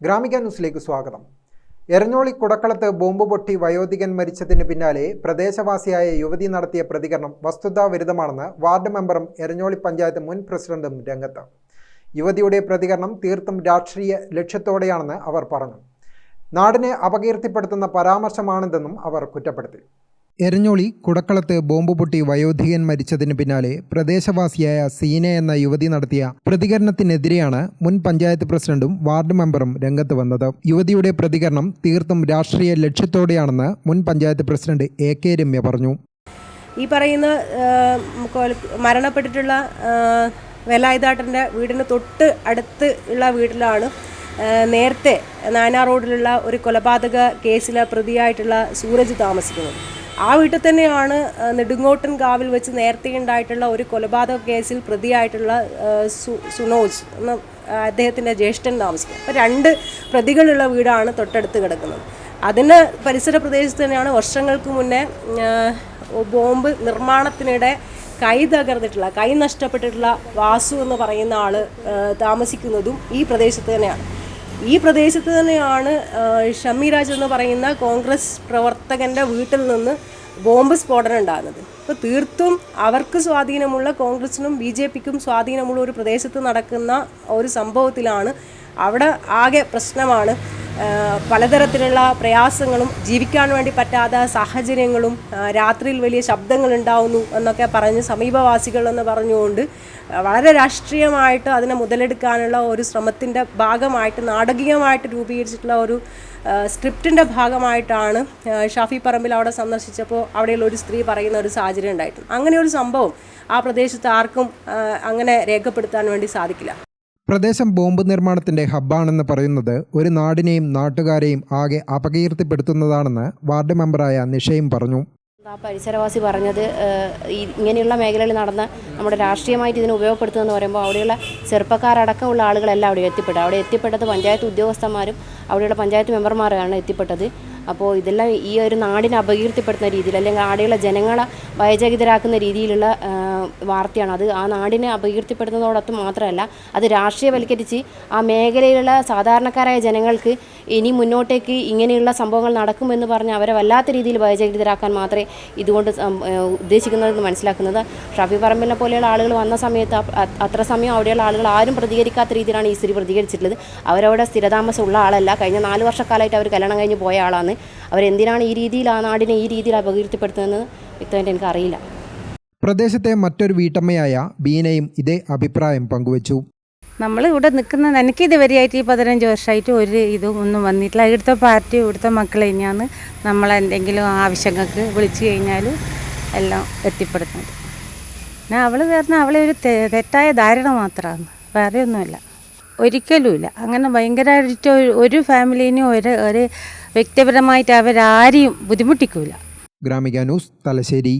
ഗ്രാമിക ന്യൂസിലേക്ക് സ്വാഗതം. എരഞ്ഞോളി കുടക്കളത്ത് ബോംബ് പൊട്ടി വയോധികൻ മരിച്ചതിന് പിന്നാലെ പ്രദേശവാസിയായ യുവതി നടത്തിയ പ്രതികരണം വസ്തുതാവിരുദ്ധമാണെന്ന് വാർഡ് മെമ്പറും എരഞ്ഞോളി പഞ്ചായത്ത് മുൻ പ്രസിഡന്റും രംഗത്ത്. യുവതിയുടെ പ്രതികരണം തീർത്തും രാഷ്ട്രീയ ലക്ഷ്യത്തോടെയാണെന്ന് അവർ പറഞ്ഞു. നാടിനെ അപകീർത്തിപ്പെടുത്തുന്ന പരാമർശമാണിതെന്നും അവർ കുറ്റപ്പെടുത്തി. എരഞ്ഞോളി കുടക്കളത്ത് ബോംബ് പൊട്ടി വയോധികൻ മരിച്ചതിന് പിന്നാലെ പ്രദേശവാസിയായ സീന എന്ന യുവതി നടത്തിയ പ്രതികരണത്തിനെതിരെയാണ് മുൻ പഞ്ചായത്ത് പ്രസിഡന്റും വാർഡ് മെമ്പറും രംഗത്ത് വന്നത്. യുവതിയുടെ പ്രതികരണം തീർത്തും രാഷ്ട്രീയ ലക്ഷ്യത്തോടെയാണെന്ന് മുൻ panchayat president A K Ramya പറഞ്ഞു. ഈ പറയുന്ന മരണപ്പെട്ടിട്ടുള്ള വേലായുധാട്ടന്റെ വീടിന് തൊട്ട് അടുത്ത് ഉള്ള വീട്ടിലാണ് നേരത്തെ നാനാ റോഡിലുള്ള ഒരു കൊലപാതക കേസിലെ പ്രതിയായിട്ടുള്ള സൂരജ് താമസിക്കുന്നത്. ആ വീട്ടിൽ തന്നെയാണ് നെടുങ്ങോട്ടൻ കാവിൽ വെച്ച് നേരത്തെ ഉണ്ടായിട്ടുള്ള ഒരു കൊലപാതക കേസിൽ പ്രതിയായിട്ടുള്ള സുനോജ് എന്ന അദ്ദേഹത്തിന്റെ ജ്യേഷ്ഠൻ താമസിക്കുന്നത്. അപ്പോൾ രണ്ട് പ്രതികളുള്ള വീടാണ് തൊട്ടടുത്ത് കിടക്കുന്നത്. അതിന് പരിസര പ്രദേശത്ത് തന്നെയാണ് വർഷങ്ങൾക്ക് മുന്നേ ബോംബ് നിർമ്മാണത്തിനിടെ കൈ തകർന്നിട്ടുള്ള കൈ നഷ്ടപ്പെട്ടിട്ടുള്ള വാസു എന്ന് പറയുന്ന ആൾ താമസിക്കുന്നതും ഈ പ്രദേശത്ത് തന്നെയാണ്. ഈ പ്രദേശത്ത് തന്നെയാണ് ഷമീരാജ് എന്ന് പറയുന്ന കോൺഗ്രസ് പ്രവർത്തകന്റെ വീട്ടിൽ നിന്ന് ബോംബ് സ്ഫോടനം ഉണ്ടാകുന്നത്. അപ്പോൾ തീർത്തും അവർക്ക് സ്വാധീനമുള്ള കോൺഗ്രസിനും ബി ജെ പിക്കും സ്വാധീനമുള്ള ഒരു പ്രദേശത്ത് നടക്കുന്ന ഒരു സംഭവത്തിലാണ് അവിടെ ആകെ പ്രശ്നമാണ്. പലതരത്തിലുള്ള പ്രയാസങ്ങളും ജീവിക്കാൻ വേണ്ടി പറ്റാത്ത സാഹചര്യങ്ങളും രാത്രിയിൽ വലിയ ശബ്ദങ്ങൾ ഉണ്ടാവുന്നു എന്നൊക്കെ പറഞ്ഞ് സമീപവാസികൾ എന്ന് പറഞ്ഞുകൊണ്ട് വളരെ രാഷ്ട്രീയമായിട്ട് അതിനെ മുതലെടുക്കാനുള്ള ഒരു ശ്രമത്തിന്റെ ഭാഗമായിട്ട് നാടകീയമായിട്ട് രൂപീകരിച്ചിട്ടുള്ള ഒരു സ്ക്രിപ്റ്റിന്റെ ഭാഗമായിട്ടാണ് ഷാഫി പറമ്പിൽ അവിടെ സന്ദർശിച്ചപ്പോൾ അവിടെയുള്ള ഒരു സ്ത്രീ പറയുന്ന ഒരു സാഹചര്യം ഉണ്ടായിട്ടുണ്ട്. അങ്ങനെ ഒരു സംഭവം ആ പ്രദേശത്ത് ആർക്കും അങ്ങനെ രേഖപ്പെടുത്താൻ വേണ്ടി സാധിക്കില്ല. പ്രദേശം ബോംബ് നിർമ്മാണത്തിന്റെ ഹബ്ബാണെന്ന് പറയുന്നത് ഒരു നാടിനെയും നാട്ടുകാരെയും ആകെ അപകീർത്തിപ്പെടുത്തുന്നതാണെന്ന് വാർഡ് മെമ്പറായ നിഷയും പറഞ്ഞു. ആ പരിസരവാസി പറഞ്ഞത് ഇങ്ങനെയുള്ള മേഖലകളിൽ നടന്ന നമ്മുടെ രാഷ്ട്രീയമായിട്ട് ഇതിനെ ഉപയോഗപ്പെടുത്തുമെന്ന് പറയുമ്പോൾ അവിടെയുള്ള ചെറുപ്പക്കാരടക്കമുള്ള ആളുകളെല്ലാം അവിടെ എത്തിപ്പെട്ടു അവിടെ എത്തിപ്പെട്ടത് പഞ്ചായത്ത് ഉദ്യോഗസ്ഥന്മാരും അവിടെയുള്ള പഞ്ചായത്ത് മെമ്പർമാരാണ് എത്തിപ്പെട്ടത്. അപ്പോൾ ഇതെല്ലാം ഈ ഒരു നാടിനെ അപകീർത്തിപ്പെടുത്തുന്ന രീതിയിൽ അല്ലെങ്കിൽ അവിടെയുള്ള ജനങ്ങളെ ഭയചകിതരാക്കുന്ന രീതിയിലുള്ള വാർത്തയാണ്. അത് ആ നാടിനെ അപകീർത്തിപ്പെടുത്തുന്നതോടൊപ്പം മാത്രമല്ല അത് രാഷ്ട്രീയവൽക്കരിച്ച് ആ മേഖലയിലുള്ള സാധാരണക്കാരായ ജനങ്ങൾക്ക് ഇനി മുന്നോട്ടേക്ക് ഇങ്ങനെയുള്ള സംഭവങ്ങൾ നടക്കുമെന്ന് പറഞ്ഞ് അവരെ വല്ലാത്ത രീതിയിൽ ഭയചകിതരാക്കാൻ മാത്രമേ ഇതുകൊണ്ട് ഉദ്ദേശിക്കുന്നതെന്ന് മനസ്സിലാക്കുന്നത്. ഷാഫി പറമ്പിലിനെ പോലെയുള്ള ആളുകൾ വന്ന സമയത്ത് അത്ര സമയം അവിടെയുള്ള ആളുകൾ ആരും പ്രതികരിക്കാത്ത രീതിയിലാണ് ഈ സ്ത്രീ പ്രതികരിച്ചിട്ടുള്ളത്. അവരവിടെ സ്ഥിരതാമസം ഉള്ള ആളല്ല. കഴിഞ്ഞ നാല് വർഷക്കാലമായിട്ട് അവർ കല്യാണം കഴിഞ്ഞ് പോയ ആളാണ്. അവരെന്തിനാണ് ഈ രീതിയിൽ ആ നാടിനെ ഈ രീതിയിൽ അപകീർത്തിപ്പെടുത്തുന്നത്? വ്യക്തമായിട്ട് എനിക്കറിയില്ല പ്രദേശത്തെ മറ്റൊരു വീട്ടമ്മയായ ബീനയും ഇതേ അഭിപ്രായം പങ്കുവച്ചു. നമ്മൾ ഇവിടെ നിൽക്കുന്ന എനിക്ക് ഇതുവരെയായിട്ട് ഈ പതിനഞ്ച് വർഷമായിട്ട് ഒരു ഇതും ഒന്നും വന്നിട്ടില്ല. ഇവിടുത്തെ പാർട്ടി ഇവിടുത്തെ മക്കൾ തന്നെയാണ് നമ്മളെന്തെങ്കിലും ആവശ്യങ്ങൾക്ക് വിളിച്ചു കഴിഞ്ഞാൽ എല്ലാം എത്തിപ്പെടുന്നത് പിന്നെ അവൾ പറഞ്ഞാൽ അവളെ ഒരു തെറ്റായ ധാരണ മാത്രമാണ്. വേറെ ഒന്നുമില്ല. ഒരിക്കലുമില്ല അങ്ങനെ ഭയങ്കരമായിട്ട് ഒരു- ഫാമിലിനെയും ഫാമിലീനെയും ഒരു ഒരു വ്യക്തിപരമായിട്ട് അവരാരെയും ബുദ്ധിമുട്ടിക്കൂല. ഗ്രാമിക ന്യൂസ് തലശ്ശേരി.